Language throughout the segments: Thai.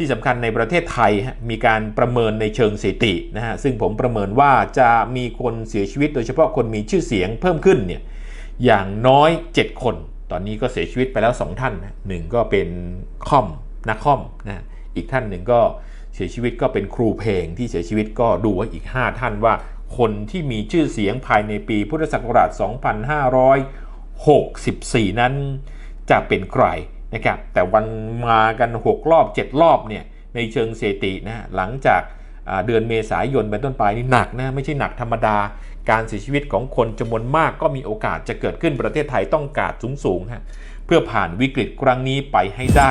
ที่สำคัญในประเทศไทยมีการประเมินในเชิงสถิตินะฮะซึ่งผมประเมินว่าจะมีคนเสียชีวิต โดยเฉพาะคนมีชื่อเสียงเพิ่มขึ้นเนี่ยอย่างน้อย 7 คน ตอนนี้ก็เสียชีวิตไปแล้ว 2 ท่านหนึ่งก็เป็นคอมนักคอมนะอีกท่านหนึ่งก็เสียชีวิตก็เป็นครูเพลงที่เสียชีวิตก็ดูไว้อีก 5 ท่านว่า คนที่มีชื่อเสียงภายในปีพุทธศักราช 2564 นั้นจะเป็นใคร นะครับแต่วันมากัน 6 รอบ 7 รอบเนี่ยในเชิงสถิตินะหลังจากเดือนเมษายนเป็นต้นไปนี่หนักนะไม่ใช่หนักธรรมดา การเสียชีวิตของคนจำนวนมากก็มีโอกาสจะเกิดขึ้นประเทศไทยต้องการสูงๆฮะเพื่อผ่านวิกฤตครั้งนี้ไปให้ได้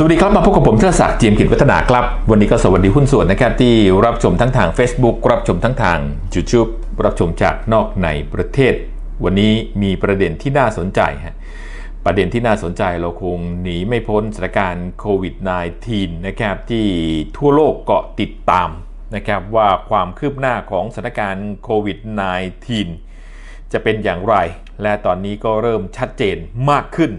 สวัสดีครับ มาพบกับผมเทิดศักดิ์เจียมกิจวัฒนาครับ วันนี้ก็สวัสดีหุ้นส่วนนะครับที่รับชมทั้งทาง Facebook รับชมทั้งทาง YouTube รับชมจากนอกในประเทศ วันนี้มีประเด็นที่น่าสนใจฮะประเด็นที่น่าสนใจเราคงหนีไม่พ้นสถานการณ์โควิด -19 นะครับที่ทั่วโลกเกาะติดตามนะครับว่าความคืบหน้าของสถานการณ์โควิด -19 จะเป็นอย่างไร และตอนนี้ก็เริ่มชัดเจนมากขึ้น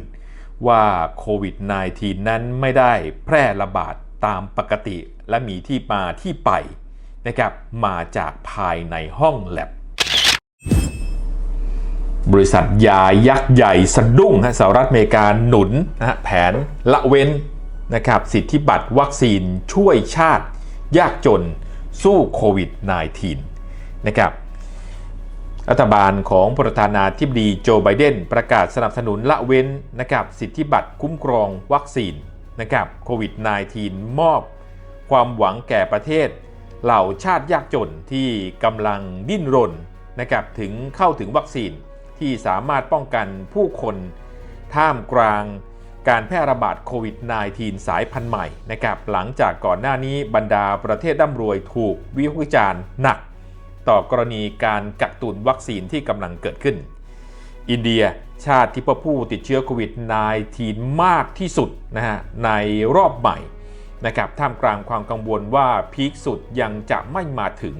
ว่าโควิด -19 นั้นไม่ได้แพร่ระบาดตามปกติและมีที่มาที่ไปนะครับมาจากภายในห้องแลบบริษัทยายักษ์ใหญ่สะดุ้งฮะสหรัฐอเมริกาหนุนนะฮะแผนละเว้นนะครับสิทธิบัตรวัคซีนช่วยชาติ ยากจนสู้โควิด -19 นะครับ รัฐบาลของประธานาธิบดีโจไบเดนประกาศสนับสนุนละเว้นนะครับสิทธิบัตรคุ้มครองวัคซีนนะครับโควิด -19 มอบ ความหวังแก่ประเทศ เหล่าชาติยากจนที่กำลังดิ้นรนนะครับถึงเข้าถึงวัคซีนที่สามารถป้องกันผู้คนท่ามกลางการแพร่ระบาดโควิด -19 สายพันธุ์ใหม่นะครับหลังจากก่อนหน้านี้บรรดาประเทศร่ำรวยถูกวิพากษ์วิจารณ์หนัก ต่อกรณีการกักตุนวัคซีนที่กำลังเกิดขึ้น อินเดียชาติที่พบผู้ติดเชื้อโควิด -19 มากที่สุดนะฮะในรอบใหม่นะครับท่ามกลางความกังวลว่าพีคสุดยังจะไม่มาถึง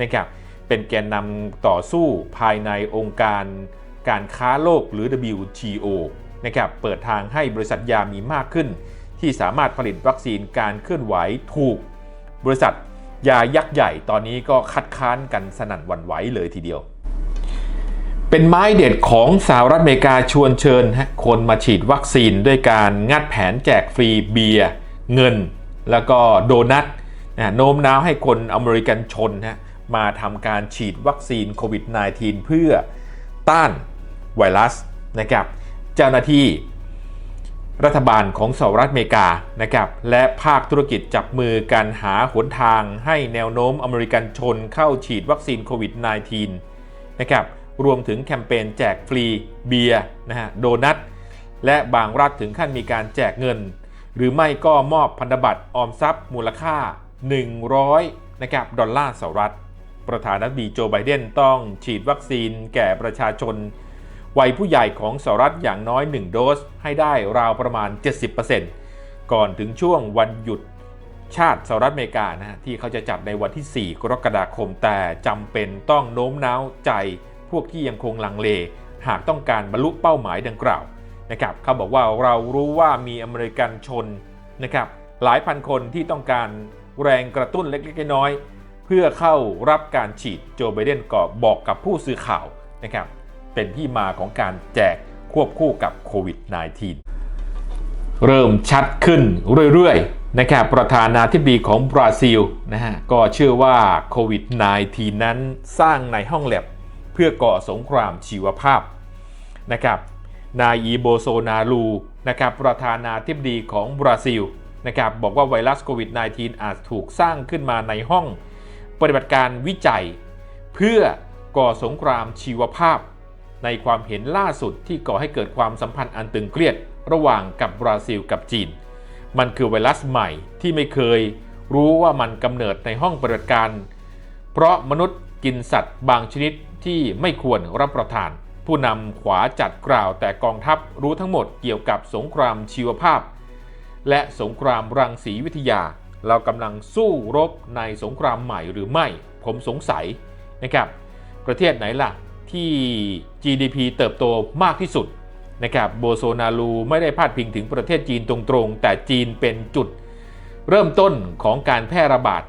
นะครับเป็นแกนนำต่อสู้ภายในองค์การการค้าโลกหรือ WTO นะครับเปิดทางให้บริษัทยามีมากขึ้น ที่สามารถผลิตวัคซีนการเคลื่อนไหวถูก บริษัท ยายักษ์ใหญ่ตอนนี้ก็คัดค้านกันสนั่นวันไหวเลยทีเดียว เป็นไม้เด็ดของสหรัฐอเมริกาชวนเชิญคนมาฉีดวัคซีนด้วยการงัดแผนแจกฟรีเบียร์เงิน แล้วก็โดนัทนะโน้มน้าวให้คนอเมริกันชนฮะมาทำการฉีดวัคซีนโควิด -19 เพื่อต้านไวรัสนะครับ เจ้าหน้าที่ รัฐบาลของสหรัฐอเมริกานะครับและภาคธุรกิจจับมือกันหาหนทางให้แนวโน้มอเมริกันชนเข้าฉีดวัคซีนโควิด -19 นะครับรวมถึงแคมเปญแจกฟรีเบียร์นะฮะโดนัทและบางรัฐถึงขั้นมีการแจกเงิน หรือไม่ก็มอบพันธบัตรออมทรัพย์มูลค่า 100นะครับดอลลาร์สหรัฐ ประธานาธิบดีโจไบเดนต้องฉีดวัคซีนแก่ประชาชน วัยผู้ใหญ่ของสหรัฐอย่างน้อย 1 โดสให้ได้ราวประมาณ 70%ก่อนถึงช่วงวันหยุดชาติสหรัฐอเมริกานะฮะที่เขาจะจัดในวันที่ 4 กรกฎาคม แต่จำเป็นต้องโน้มน้าวใจพวกที่ยังคงลังเล หากต้องการบรรลุเป้าหมายดังกล่าวนะครับเขาบอกว่าเรารู้ว่ามีอเมริกันชนนะครับหลายพันคนที่ต้องการแรงกระตุ้นเล็กๆน้อยๆเพื่อเข้ารับการฉีดโจไบเดนก็บอกกับผู้สื่อข่าวนะครับ เป็นที่มาของการแจกควบคู่กับโควิด -19 เริ่มชัดขึ้นเรื่อยๆนะครับประธานาธิบดีของบราซิลนะฮะก็เชื่อว่าโควิด -19 นั้นสร้างในห้องแลบเพื่อก่อสงครามชีวภาพนะครับนายอีโบโซนาลูนะครับประธานาธิบดีของบราซิลนะครับบอกว่าไวรัสโควิด -19 อาจถูกสร้างขึ้นมาในห้อง ปฏิบัติการวิจัย เพื่อก่อสงครามชีวภาพ ในความเห็นล่าสุดที่ก่อให้เกิดความสัมพันธ์อันตึงเครียดระหว่างกับบราซิลกับจีน มันคือไวรัสใหม่ที่ไม่เคยรู้ว่ามันกำเนิดในห้องปฏิบัติการ เพราะมนุษย์กินสัตว์บางชนิดที่ไม่ควรรับประทาน ผู้นำขวาจัดกล่าวแต่กองทัพรู้ทั้งหมดเกี่ยวกับสงครามชีวภาพ และสงครามรังสีวิทยา เรากำลังสู้รบในสงครามใหม่หรือไม่ ผมสงสัยนะครับ ประเทศไหนล่ะ ที่ GDP เติบโตมากที่สุดนะครับโบโซนารูไม่ได้พาดพิงถึงประเทศจีนตรงๆ แต่จีนเป็นจุดเริ่มต้นของการแพร่ระบาด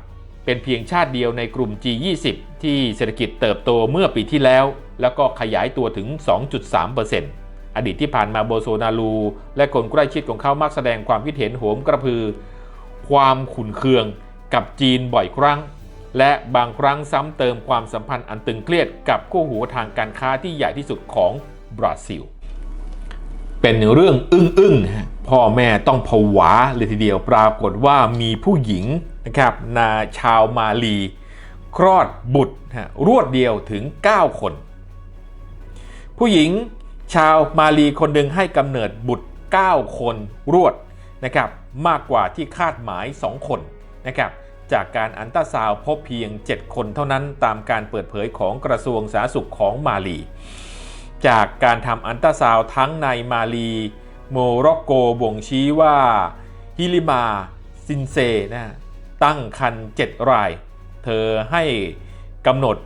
เป็นเพียงชาติเดียวในกลุ่ม G20 ที่เศรษฐกิจเติบโตเมื่อปีที่แล้ว แล้วก็ขยายตัวถึง 2.3%อดีตที่ผ่านมาโบโซนารูและคนใกล้ชิดของเขามักแสดงความคิดเห็นโหมกระพือ ความขุนเคืองกับจีนบ่อยครั้ง และบางครั้งซ้ำเติมความสัมพันธ์อันตึงเครียดกับคู่หูทางการค้าที่ใหญ่ที่สุดของบราซิล เป็นเรื่องอึ้งๆพ่อแม่ต้องผวาเลยทีเดียวปรากฏว่ามีผู้หญิงนะครับนาชาวมาลี คลอดบุตรรวดเดียวถึง 9 คน ผู้หญิงชาวมาลีคนหนึ่งให้กำเนิดบุตร 9 คนรวดนะครับมากกว่าที่คาดหมาย 2 คนนะครับ จากการอันตราซาวพบเพียง 7 คนเท่านั้นตามการเปิดเผยของกระทรวงสาธารณสุขของมาลี จากการทำอันตราซาวทั้งในมาลีโมร็อกโกบ่งชี้ว่าฮิลิมาซินเซนะตั้งคัน7ราย เธอให้กำหนด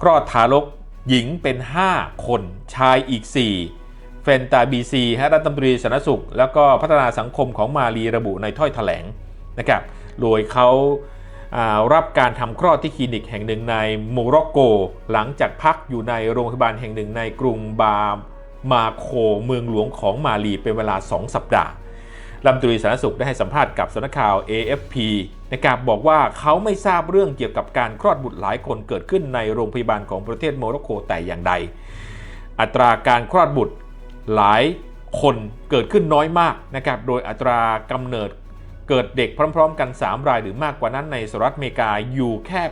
คลอดทารกหญิงเป็น 5 คนชายอีก 4 เฟนตาบีซีรัฐมนตรีสาธารณสุข แล้วก็พัฒนาสังคมของมาลีระบุในถ้อยแถลงนะครับ โดยเขารับการทำคลอดที่คลินิกแห่งหนึ่งในโมร็อกโก หลังจากพักอยู่ในโรงพยาบาลแห่งหนึ่งในกรุงบามาโคเมืองหลวงของมาลีเป็นเวลา 2 สัปดาห์รัฐมนตรีสาธารณสุขได้ให้สัมภาษณ์กับสำนักข่าว AFP นะครับบอกว่าเขาไม่ทราบเรื่องเกี่ยวกับการคลอดบุตรหลายคนเกิดขึ้นในโรงพยาบาลของประเทศโมร็อกโกแต่อย่างใด อัตราการคลอดบุตรหลายคนเกิดขึ้นน้อยมากนะครับโดยอัตรากำเนิด เกิดเด็กพร้อมๆกัน 3 รายหรือมากกว่านั้นในสหรัฐอเมริกาอยู่แค่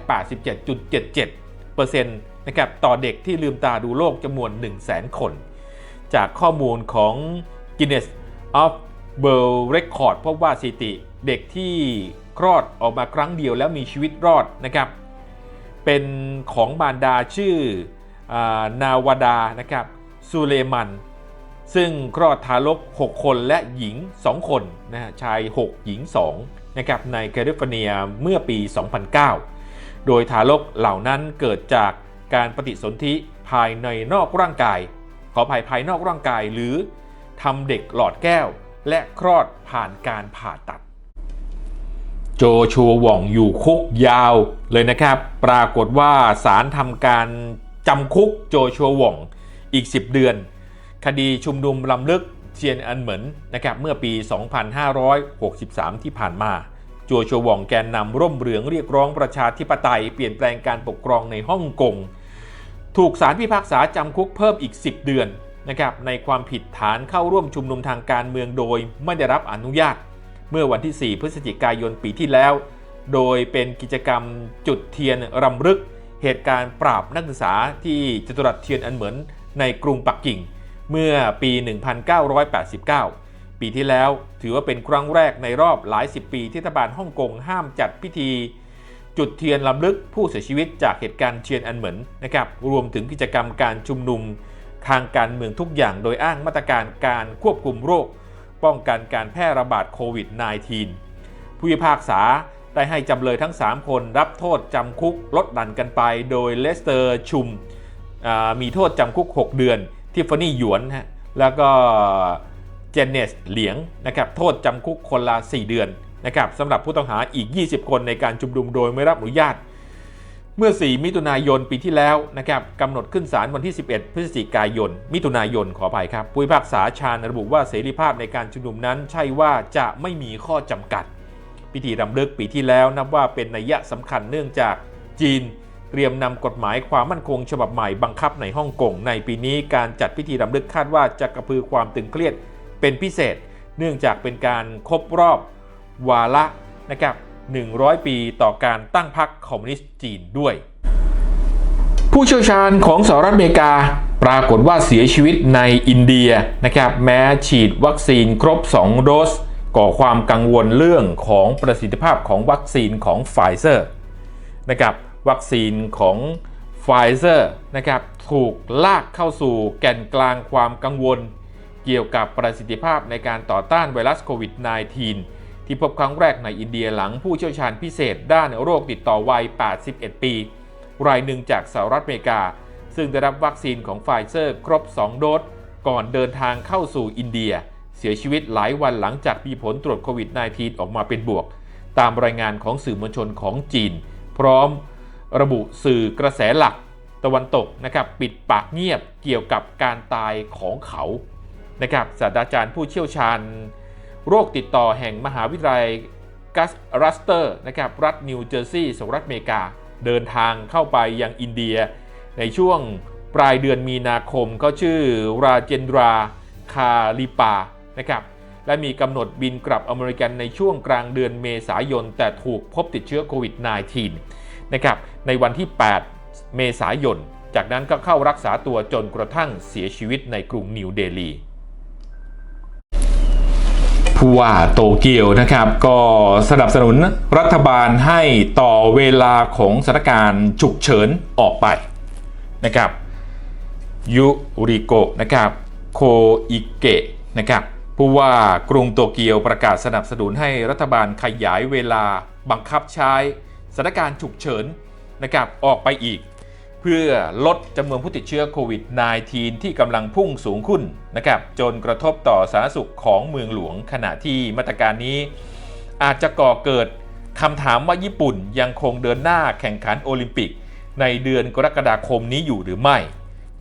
87.77%นะครับต่อเด็กที่ลืมตาดูโลกจำนวน 100,000 คน จากข้อมูลของ Guinness of World Record พบว่าสถิติเด็กที่คลอดออกมาครั้งเดียวแล้วมีชีวิตรอดนะครับเป็นของมารดาชื่ออานาวดานะครับซูเลมัน ซึ่งคลอดทารก 6 คนและหญิง 2 คนนะฮะชาย 6 หญิง2นะครับในแคลิฟอร์เนียเมื่อปี 2009 โดยทารกเหล่านั้นเกิดจากการปฏิสนธิภายในนอกร่างกาย ขอภัยภายนอกร่างกายหรือทำเด็กหลอดแก้ว และคลอดผ่านการผ่าตัด โจชัวหว่องอยู่คุกยาวเลยนะครับ ปรากฏว่าศาลทำการจำคุกโจชัวหว่องอีก 10 เดือน คดีชุมนุมลำลึกเชียนอันเหมินนะครับเมื่อปี 2563 ที่ผ่านมาโจชัวหว่องแกนนำร่มเหลืองเรียกร้องประชาธิปไตยเปลี่ยนแปลงการปกครองในฮ่องกง ถูกศาลพิพากษาจำคุกเพิ่มอีก 10 เดือนนะครับในความผิดฐานเข้าร่วมชุมนุมทางการเมืองโดยไม่ได้รับอนุญาต เมื่อวันที่ 4 พฤศจิกายนปีที่แล้ว โดยเป็นกิจกรรมจุดเทียนรำลึก เหตุการณ์ปราบนักศึกษาที่จตุรัสเทียนอันเหมือนในกรุงปักกิ่ง เมื่อปี 1989 ปีที่แล้วถือว่าเป็นครั้งแรกในรอบหลายสิบปีที่รัฐบาลฮ่องกงห้ามจัดพิธี จุดเทียนลำลึกผู้เสียชีวิตจากเหตุการณ์เทียนอันเหมินนะครับรวมถึงกิจกรรมการชุมนุมทางการเมืองทุกอย่างโดยอ้างมาตรการการควบคุมโรค ป้องกันการแพร่ระบาดโควิด -19 ผู้พิพากษาได้ให้จำเลยทั้ง 3 คนรับโทษจำคุกลดหลั่นกันไป โดยเลสเตอร์ชุมมีโทษจำคุก 6 เดือน ทิฟฟานี่หยวนฮะแล้วก็เจนเนสเหลียงนะครับโทษจำคุกคนละ 4 เดือนนะครับสำหรับผู้ต้องหาอีก 20 คนในการชุมนุมโดยไม่รับอนุญาต เมื่อ 4 มิถุนายนปีที่แล้วนะครับกำหนดขึ้นศาลวันที่ 11 พฤศจิกายน มิถุนายนขออภัยครับผู้พิพากษาชาญระบุว่าเสรีภาพในการชุมนุมนั้นใช่ว่าจะไม่มีข้อจำกัด พิธีรำลึกปีที่แล้วนับว่าเป็นนัยยะสำคัญเนื่องจากจีน เตรียมนำกฎหมายความมั่นคงฉบับใหม่บังคับในฮ่องกงในปีนี้การจัดพิธีรำลึกคาดว่าจะกระพือความตึงเครียดเป็นพิเศษ เนื่องจากเป็นการครบรอบวาระนะครับ 100 ปีต่อการตั้งพรรคคอมมิวนิสต์จีนด้วย ผู้เชี่ยวชาญของสหรัฐอเมริกาปรากฏว่าเสียชีวิตในอินเดียนะครับ แม้ฉีดวัคซีนครบ 2 โดส ก่อความกังวลเรื่องของประสิทธิภาพของวัคซีนของไฟเซอร์นะครับ วัคซีนของไฟเซอร์นะครับถูกลากเข้าสู่แก่นกลางความกังวล เกี่ยวกับประสิทธิภาพในการต่อต้านไวรัสโควิด -19 ที่พบครั้งแรกในอินเดียหลังผู้เชี่ยวชาญพิเศษด้านโรคติดต่อวัย 81 ปี รายหนึ่งจากสหรัฐอเมริกา ซึ่งได้รับวัคซีนของไฟเซอร์ครบ 2 โดสก่อนเดินทางเข้าสู่อินเดีย เสียชีวิตหลายวันหลังจากมีผลตรวจโควิด -19 ออกมาเป็นบวก ตามรายงานของสื่อมวลชนของจีน พร้อม ระบุสื่อกระแสหลักตะวันตกนะครับปิดปากเงียบเกี่ยวกับการตายของเขานะครับศาสตราจารย์ผู้เชี่ยวชาญ โรคติดต่อแห่งมหาวิทยาลัยกัสรัสเตอร์นะครับรัฐนิวเจอร์ซีย์สหรัฐอเมริกา เดินทางเข้าไปยังอินเดีย ในช่วงปลายเดือนมีนาคมเขาชื่อราเจนดราคาลิปานะครับและมีกำหนดบินกลับอเมริกันในช่วงกลางเดือนเมษายน แต่ถูกพบติดเชื้อโควิด -19 นะครับในวันที่ 8 เมษายน จากนั้นก็เข้ารักษาตัวจนกระทั่งเสียชีวิตในกรุงนิวเดลีผู้ว่าโตเกียวนะครับก็สนับสนุนรัฐบาลให้ต่อเวลาของสถานการณ์ฉุกเฉินออกไปนะครับยุริโกะนะครับโคอิเกะนะครับผู้ว่ากรุงโตเกียวประกาศสนับสนุนให้รัฐบาลขยายเวลาบังคับใช้ สถานการณ์ฉุกเฉินนะครับออกไปอีก เพื่อลดจำนวนผู้ติดเชื้อโควิด -19 ที่กำลังพุ่งสูงขึ้นนะครับจนกระทบต่อสาธารณสุขของเมืองหลวงขณะที่มาตรการนี้ อาจจะก่อเกิดคำถามว่าญี่ปุ่นยังคงเดินหน้าแข่งขันโอลิมปิก ในเดือนกรกฎาคมนี้อยู่หรือไม่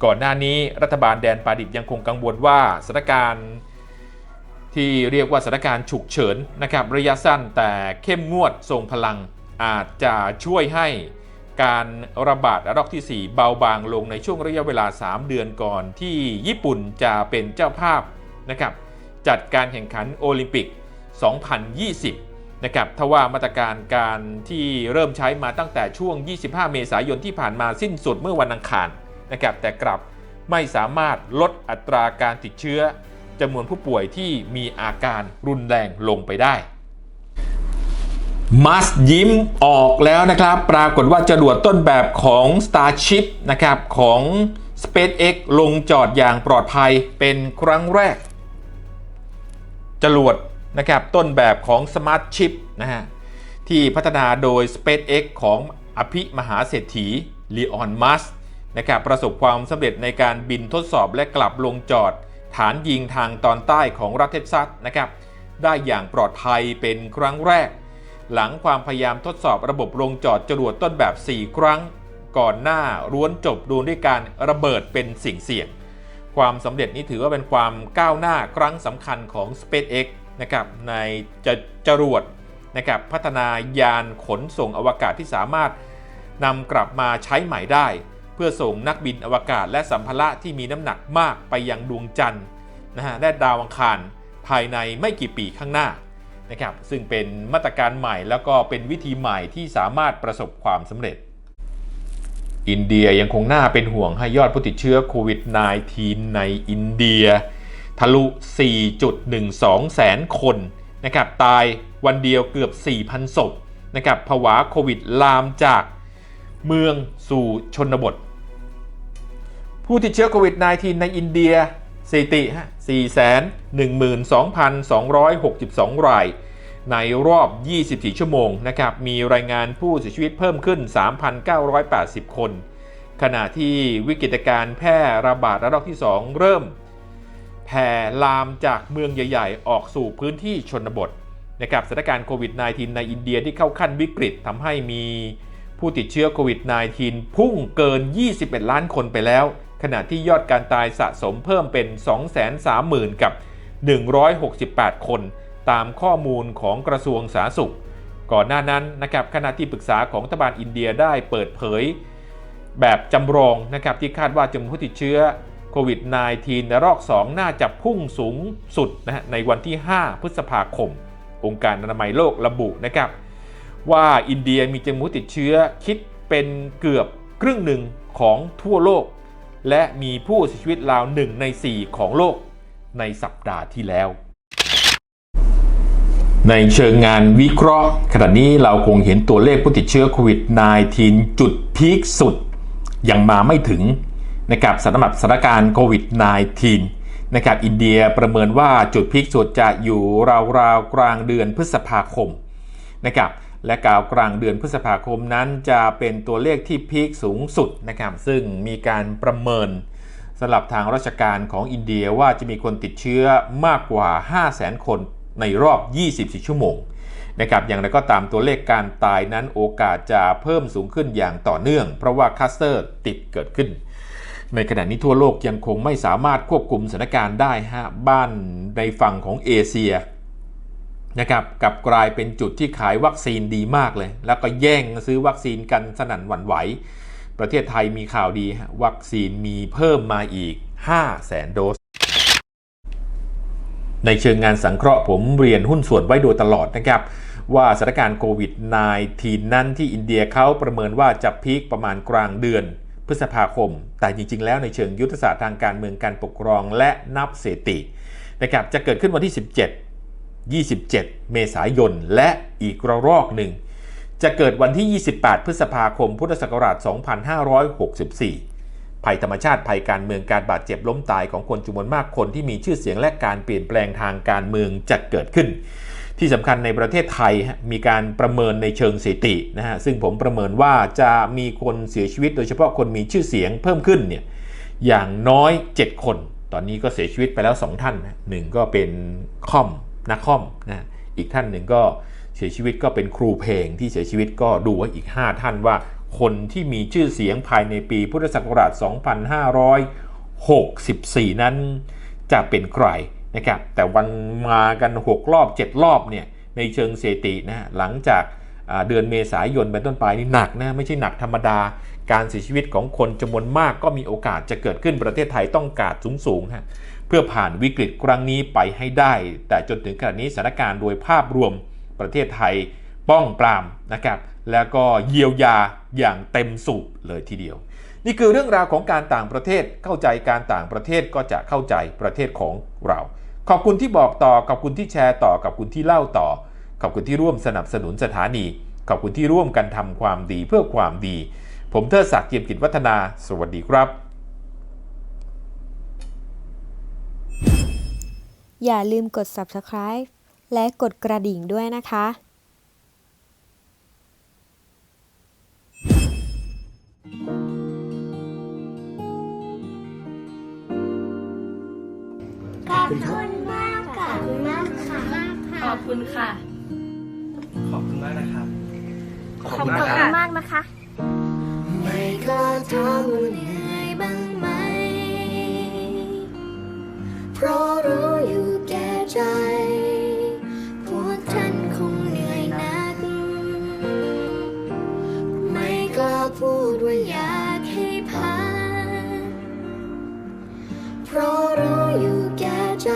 ก่อนหน้านี้รัฐบาลแดนปาดิบยังคงกังวลว่าสถานการณ์ที่เรียกว่าสถานการณ์ฉุกเฉินนะครับระยะสั้นแต่เข้มงวดทรงพลัง อาจจะช่วยให้การระบาดระลอกที่ 4 เบาบางลงในช่วงระยะเวลา 3 เดือนก่อนที่ญี่ปุ่นจะเป็นเจ้าภาพนะครับจัดการแข่งขันโอลิมปิก 2020 นะครับทว่ามาตรการการที่เริ่มใช้มาตั้งแต่ช่วง 25 เมษายนที่ผ่านมาสิ้นสุดเมื่อวันอังคารนะครับแต่กลับไม่สามารถลดอัตราการติดเชื้อจำนวนผู้ป่วยที่มีอาการรุนแรงลงไปได้ มัสยิ้มออกแล้วนะครับ ปรากฏว่าจรวดต้นแบบของ Starship นะครับของ SpaceX ลงจอดอย่างปลอดภัยเป็นครั้งแรก จรวดนะครับต้นแบบของ Smart Chip นะฮะที่พัฒนาโดย SpaceX ของอภิมหาเศรษฐีลีออนมัสนะครับประสบความสำเร็จในการบินทดสอบและกลับลงจอด ฐานยิงทางตอนใต้ของรัฐเท็กซัสนะครับได้อย่างปลอดภัยเป็นครั้งแรก หลังความพยายามทดสอบระบบลงจอดจรวดต้นแบบ 4 ครั้ง ก่อนหน้าร้วนจบดูด้วยการระเบิดเป็นสิ่งเสี่ยง ความสำเร็จนี้ถือว่าเป็นความก้าวหน้าครั้งสำคัญของ SpaceX นะครับในจจรวดนะครับพัฒนายานขนส่งอวกาศที่สามารถนำกลับมาใช้ใหม่ได้ เพื่อส่งนักบินอวกาศและสัมภาระที่มีน้ำหนักมากไปยังดวงจันทร์นะฮะและดาวอังคารภายในไม่กี่ปีข้างหน้า นะครับซึ่งเป็นมาตรการใหม่แล้วก็เป็นวิธีใหม่ที่สามารถประสบความสำเร็จ อินเดียยังคงน่าเป็นห่วงให้ยอดผู้ติดเชื้อโควิด -19 ในอินเดีย ทะลุ 4.12 แสนคนนะครับตายวันเดียวเกือบ 4,000 ศพนะครับผวาโควิดลามจากเมืองสู่ชนบท ผู้ติดเชื้อโควิด -19 ในอินเดีย สิติฮะ412,262 ราย ในรอบ 24 ชั่วโมงนะครับ มีรายงานผู้เสียชีวิตเพิ่มขึ้น 3,980 คน ขณะที่วิกฤตการแพร่ระบาดระลอกที่ 2 เริ่ม แผ่ลามจากเมืองใหญ่ ๆ ออกสู่พื้นที่ชนบทนะครับสถานการณ์โควิด -19 ในอินเดียที่เข้าขั้นวิกฤตทำให้มีผู้ติดเชื้อโควิด -19 พุ่งเกิน 21 ล้านคนไปแล้ว ขณะที่ยอดการตายสะสมเพิ่มเป็น 230,000 กับ 168 คน ตามข้อมูลของกระทรวงสาธารณสุข ก่อนหน้านั้นนะครับคณะที่ปรึกษาของรัฐบาลอินเดียได้เปิดเผย แบบจำลองนะครับที่คาดว่าจำนวนผู้ติดเชื้อโควิด -19 ในรอบ 2 น่าจะพุ่งสูงสุดนะฮะในวันที่ 5 พฤษภาคม องค์การอนามัยโลกระบุนะครับ ว่าอินเดียมีจำนวนผู้ติดเชื้อคิดเป็นเกือบครึ่งหนึ่งของทั่วโลก และมีผู้เสียชีวิตราว1ใน 4 ของโลกในสัปดาห์ที่แล้ว ในเชิงงานวิเคราะห์ ขณะนี้เราคงเห็นตัวเลขผู้ติดเชื้อโควิด -19 จุดพีคสุด ยังมาไม่ถึงนะครับสำหรับสถานการณ์โควิด -19 นะครับอินเดียประเมินว่าจุดพีคสุดจะอยู่ราวๆกลางเดือนพฤษภาคมนะครับ และกล่าวกลางเดือนพฤษภาคมนั้นจะเป็นตัวเลขที่พีคสูงสุดนะครับซึ่งมีการประเมินสำหรับทางราชการของอินเดียว่าจะมีคนติดเชื้อมากกว่า 500,000 คนในรอบ 24 ชั่วโมงนะครับอย่างไรก็ตามตัวเลขการตายนั้นโอกาสจะเพิ่มสูงขึ้นอย่างต่อเนื่อง เพราะว่าคัสเตอร์ติดเกิดขึ้น ในขณะนี้ทั่วโลกยังคงไม่สามารถควบคุมสถานการณ์ได้ฮะบ้านในฝั่งของเอเชีย นะครับกับกลายเป็นจุดที่ขายวัคซีนดีมากเลย แล้วก็แย่งซื้อวัคซีนกันสนั่นหวั่นไหว ประเทศไทยมีข่าวดี วัคซีนมีเพิ่มมาอีก 5 0 0แสนโดส ในเชิงงานสังเคราะห์ผมเรียนหุ้นส่วนไว้โดยตลอดนะครับ ว่าสถานการณ์โควิด -19 นั้นที่อินเดียเขาประเมินว่าจะพีคประมาณกลางเดือนพฤษภาคม แต่จริง ๆ แล้วในเชิงยุทธศาสตร์ทางการเมืองการปกครองและนับเศรษฐินะครับจะเกิดขึ้นวันที่ 17 27 เมษายน และอีกระลอกหนึ่ง จะเกิดวันที่ 28 พฤษภาคม พุทธศักราช 2564 ภัยธรรมชาติ ภัยการเมืองการบาดเจ็บล้มตายของคนจำนวนมากคนที่มีชื่อเสียงและการเปลี่ยนแปลงทางการเมืองจะเกิดขึ้น ที่สำคัญในประเทศไทยมีการประเมินในเชิงสถิตินะฮะ ซึ่งผมประเมินว่าจะมีคนเสียชีวิต โดยเฉพาะคนมีชื่อเสียงเพิ่มขึ้นเนี่ยอย่างน้อย 7 คน ตอนนี้ก็เสียชีวิตไปแล้ว 2 ท่านหนึ่งก็เป็นคอม นักคอมนะอีกท่านหนึ่งก็เสียชีวิตก็เป็นครูเพลงที่เสียชีวิตก็ดูไว้อีก 5 ท่านว่า คนที่มีชื่อเสียงภายในปีพุทธศักราช 2564 นั้นจะเป็นใครนะครับแต่วันมากัน 6 รอบ 7 รอบเนี่ยในเชิงสถิตินะหลังจากเดือนเมษายนเป็นต้นไปนี่หนักนะไม่ใช่หนักธรรมดา การเสียชีวิตของคนจำนวนมากก็มีโอกาสจะเกิดขึ้นประเทศไทยต้องการสูงสูงๆฮะ เพื่อผ่านวิกฤตครั้งนี้ไปให้ได้ แต่จนถึงขณะนี้สถานการณ์โดยภาพรวมประเทศไทยป้องปรามนะครับ แล้วก็เยียวยาอย่างเต็มสูบเลยทีเดียว นี่คือเรื่องราวของการต่างประเทศเข้าใจการต่างประเทศก็จะเข้าใจประเทศของเรา ขอบคุณที่บอกต่อขอบคุณที่แชร์ต่อขอบคุณที่เล่าต่อ ขอบคุณที่ร่วมสนับสนุนสถานี ขอบคุณที่ร่วมกันทำความดีเพื่อความดี ผมเทิดศักดิ์เกียรติกิจวัฒนา สวัสดีครับ อย่าลืมกด subscribe และกดกระดิ่งด้วยนะคะขอบคุณมากค่ะขอบคุณมากค่ะขอบคุณค่ะ ขอบคุณมากนะครับ ขอบคุณมากนะคะ ไม่ก็ท้อเหนื่อยบ้างไหม เพราะรู้อยู่แก่ ใจ พวกท่านคงเหนื่อยนัก ไม่กล้าพูดว่าอยากให้พักเพราะรู้อยู่แก่ใจ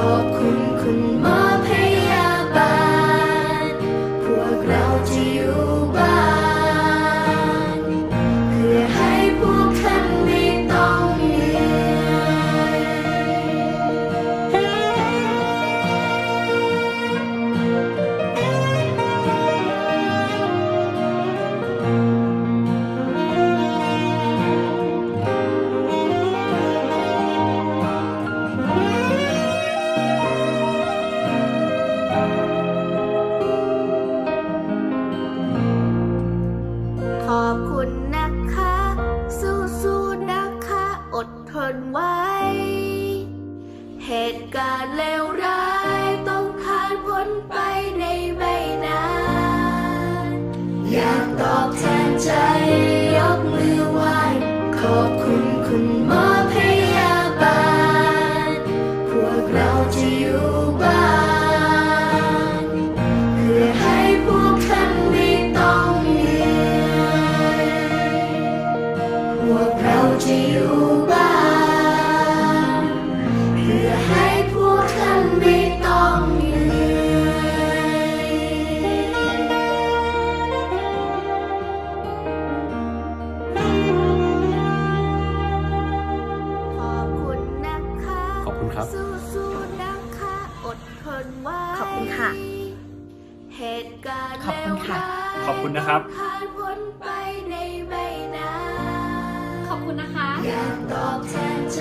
ขอบคุณคุณมาก ทนไว้ เหตุการณ์เลวร้ายต้องผ่านพ้นไปในไม่นาน อยากตอบแทนใจ ยกมือไหว้ขอบคุณคุณมาก คุณค่ะ ขอบคุณนะครับผ่านพ้นไปในไม่นานขอบคุณนะคะ อยากตอบแทนใจ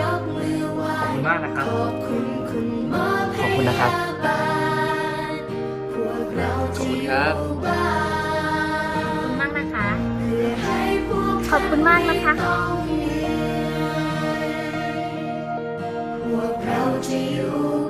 ยกมือไหว้ขอบคุณมากนะครับ ขอบคุณคุณหมอพขอบคุณนะครับยาบาลพวกเราขอบคุที่ณอครับยู่บ้านมากนะคะ เพื่อให้พวกขอบคุณมากนะคะพวกเราจะอยู่